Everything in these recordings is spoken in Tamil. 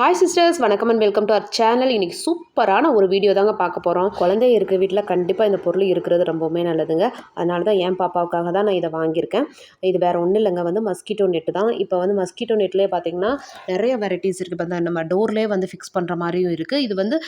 ஹாய் சிஸ்டர்ஸ் வணக்கம் and welcome to our channel இன்றைக்கி சூப்பரான ஒரு வீடியோ தாங்க பார்க்க போகிறோம் குழந்தை இருக்கிற வீட்டில் கண்டிப்பாக இந்த பொருள் இருக்கிறது ரொம்பவுமே நல்லதுங்க. அதனால தான் என் பாப்பாவுக்காக தான் நான் இதை வாங்கியிருக்கேன். இது வேறு ஒன்றும் இல்லைங்க. வந்து மஸ்கிட்டோ நெட்டு தான். இப்போ வந்து மஸ்கிட்டோ நெட்லேயே பார்த்தீங்கன்னா நிறைய வெரைட்டிஸ் இருக்குது இப்போ நம்ம டோர்லேயே வந்து ஃபிக்ஸ் பண்ணுற மாதிரியும் இருக்குது இது வந்து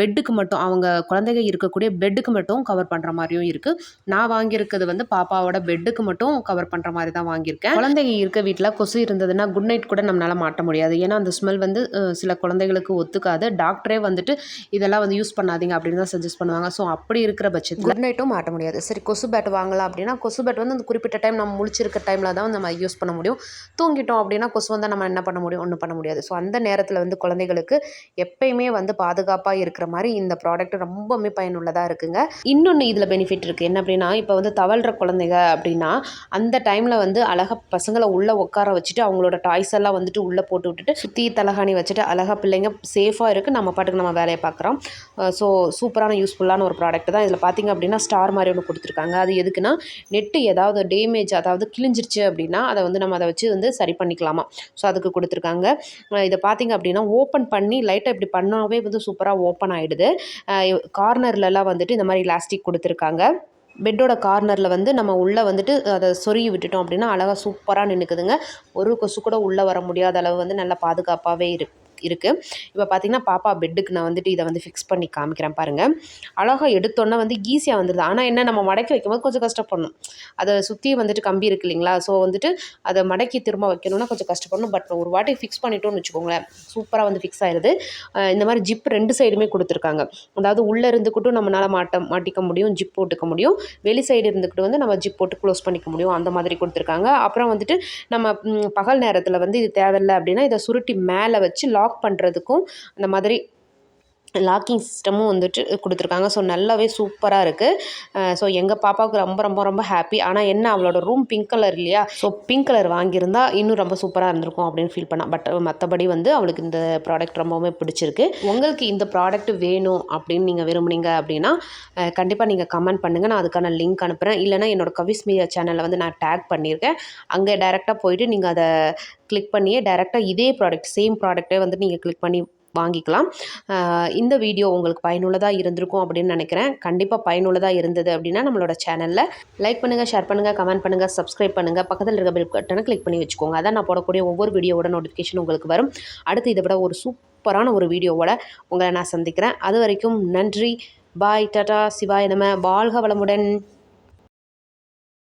பெட்டுக்கு மட்டும் அவங்க குழந்தைங்க இருக்கக்கூடிய பெட்டுக்கு மட்டும் கவர் பண்ணுற மாதிரியும் இருக்குது நான் வாங்கியிருக்கிறது வந்து பாப்பாவோட பெட்டுக்கு மட்டும் கவர் பண்ணுற மாதிரி தான் வாங்கியிருக்கேன். குழந்தைங்க இருக்க வீட்டில் கொசு இருந்ததுன்னா குட் நைட் கூட நம்மளால் மாட்ட முடியாது. ஏன்னா அந்த ஸ்மெல் வந்து சில குழந்தைகளுக்கு ஒத்துக்காது. டாக்டரே வந்துட்டு இதெல்லாம் வந்து யூஸ் பண்ணாதீங்க அப்படின்னு தான் சஜஸ்ட் பண்ணுவாங்க. ஸோ அப்படி இருக்கிற பட்சத்தில் குட் நைட்டும் மாட்ட முடியாது. சரி கொசு பேட் வாங்கலாம் அப்படின்னா கொசு பேட் வந்து அந்த குறிப்பிட்ட டைம் நம்ம முழிச்சிருக்க டைமில் தான் நம்ம யூஸ் பண்ண முடியும். தூங்கிட்டோம் அப்படின்னா கொசு வந்தால் நம்ம என்ன பண்ண முடியும்? ஒன்றும் பண்ண முடியாது. ஸோ அந்த நேரத்தில் வந்து குழந்தைகளுக்கு எப்பயுமே வந்து பாதுகாப்பாக இருக்கிற மாதிரி இந்த ப்ராடக்ட் ரொம்பவுமே பயனுள்ளதாக இருக்குங்க. இன்னொன்று இதில் பெனிஃபிட் இருக்குது என்ன அப்படின்னா இப்போ வந்து தவழ்கிற குழந்தைங்க அப்படின்னா அந்த டைமில் வந்து அழகாக பசங்களை உள்ளே உட்கார வச்சுட்டு அவங்களோட டாய்ஸ் எல்லாம் வந்துட்டு உள்ளே போட்டு விட்டுட்டு சுற்றி தலகாணி வச்சுட்டு அழகாக பிள்ளைங்க சேஃபாக இருக்குது நம்ம பாட்டுக்கு நம்ம வேலையை பார்க்குறோம். ஸோ சூப்பரான யூஸ்ஃபுல்லான ஒரு ப்ராடக்ட் தான். இதில் பார்த்தீங்க அப்படின்னா ஸ்டார் மாதிரி ஒன்று கொடுத்துருக்காங்க. அது எதுக்குன்னா நெட்டு ஏதாவது டேமேஜ் அதாவது கிழிஞ்சிருச்சு அப்படின்னா அதை வந்து நம்ம அதை வச்சு வந்து சரி பண்ணிக்கலாமா? ஸோ அதுக்கு கொடுத்துருக்காங்க. இதை பார்த்திங்க அப்படின்னா ஓப்பன் பண்ணி லைட்டாக இப்படி பண்ணாவே வந்து சூப்பராக ஓப்பன் ஆகிடுது கார்னர்லலாம் வந்துட்டு இந்த மாதிரி எலாஸ்டிக் கொடுத்துருக்காங்க. பெட்டோட கார்னரில் வந்து நம்ம உள்ளே வந்துட்டு அதை சொருகி விட்டுட்டோம் அப்படின்னா அழகாக சூப்பராக நின்றுக்குதுங்க ஒரு கொசு கூட உள்ளே வர முடியாத அளவு வந்து நல்லா பாதுகாப்பாகவே இருக்குது இருக்குது இப்போ பார்த்திங்கன்னா பாப்பா பெட்டுக்கு நான் வந்துட்டு இதை வந்து ஃபிக்ஸ் பண்ணி காமிக்கிறேன் பாருங்கள் அழகாக எடுத்தோன்னே வந்து ஈஸியாக வந்துடுது ஆனால் என்ன நம்ம மடக்கி வைக்கும்போது கொஞ்சம் கஷ்டப்படணும். அதை சுற்றி வந்துட்டு கம்பி இருக்கு இல்லைங்களா? ஸோ வந்துட்டு அதை மடக்கி திரும்ப வைக்கணும்னா கொஞ்சம் கஷ்டப்படணும். பட் ஒரு வாட்டி ஃபிக்ஸ் பண்ணிட்டோம்னு வச்சுக்கோங்களேன் சூப்பராக வந்து ஃபிக்ஸ் ஆயிடுது இந்த மாதிரி ஜிப் ரெண்டு சைடுமே கொடுத்துருக்காங்க. அதாவது உள்ளே இருந்துக்கிட்டும் நம்மளால் மாட்ட மாட்டிக்க முடியும் ஜிப் போட்டுக்க முடியும். வெளி சைடு இருந்துக்கிட்டு வந்து நம்ம ஜிப் போட்டு க்ளோஸ் பண்ணிக்க முடியும். அந்த மாதிரி கொடுத்துருக்காங்க. அப்புறம் வந்துட்டு நம்ம பகல் நேரத்தில் வந்து இது தேவையில்லை அப்படின்னா இதை சுருட்டி மேலே வச்சு லாக் பண்ணுறதுக்கும் அந்த மாதிரி லாக்கிங் சிஸ்டமும் வந்துட்டு கொடுத்துருக்காங்க. ஸோ நல்லாவே சூப்பராக இருக்குது ஸோ எங்கள் பாப்பாவுக்கு ரொம்ப ரொம்ப ரொம்ப ஹாப்பி ஆனால் என்ன அவளோட ரூம் பிங்க் கலர் இல்லையா? ஸோ பிங்க் கலர் வாங்கியிருந்தா இன்னும் ரொம்ப சூப்பராக இருந்திருக்கும் அப்படின்னு ஃபீல் பண்ணால் பட் மற்றபடி வந்து அவளுக்கு இந்த ப்ராடக்ட் ரொம்பவுமே பிடிச்சிருக்கு. உங்களுக்கு இந்த ப்ராடக்ட் வேணும் அப்படின்னு நீங்கள் விரும்புனீங்க அப்படின்னா கண்டிப்பாக நீங்கள் கமெண்ட் பண்ணுங்கள் நான் அதுக்கான லிங்க் அனுப்புகிறேன் இல்லைனா என்னோட கவிஸ் மீடியா சேனலில் வந்து நான் டேக் பண்ணியிருக்கேன். அங்கே டேரெக்டாக போயிட்டு நீங்கள் அதை கிளிக் பண்ணியே டேரெக்டாக இதே ப்ராடக்ட் சேம் ப்ராடக்ட்டே வந்து நீங்கள் கிளிக் பண்ணி வாங்கிக்கலாம். இந்த வீடியோ உங்களுக்கு பயனுள்ளதாக இருந்திருக்கும் அப்படின்னு நினைக்கிறேன். கண்டிப்பாக பயனுள்ளதாக இருந்தது அப்படின்னா நம்மளோட சேனலில் லைக் பண்ணுங்கள் ஷேர் பண்ணுங்கள் கமெண்ட் பண்ணுங்கள் சப்ஸ்கிரைப் பண்ணுங்கள் பக்கத்தில் இருக்க பெல் பட்டனை கிளிக் பண்ணி வச்சுக்கோங்க. அதான் நான் போடக்கூடிய ஒவ்வொரு வீடியோவோட நோட்டிஃபிகேஷன் உங்களுக்கு வரும். அடுத்து இதை விட ஒரு சூப்பரான ஒரு வீடியோவோட உங்களை நான் சந்திக்கிறேன். அது வரைக்கும் நன்றி. பாய் டாடா சிவாய நம்ம வாழ்க வளமுடன்.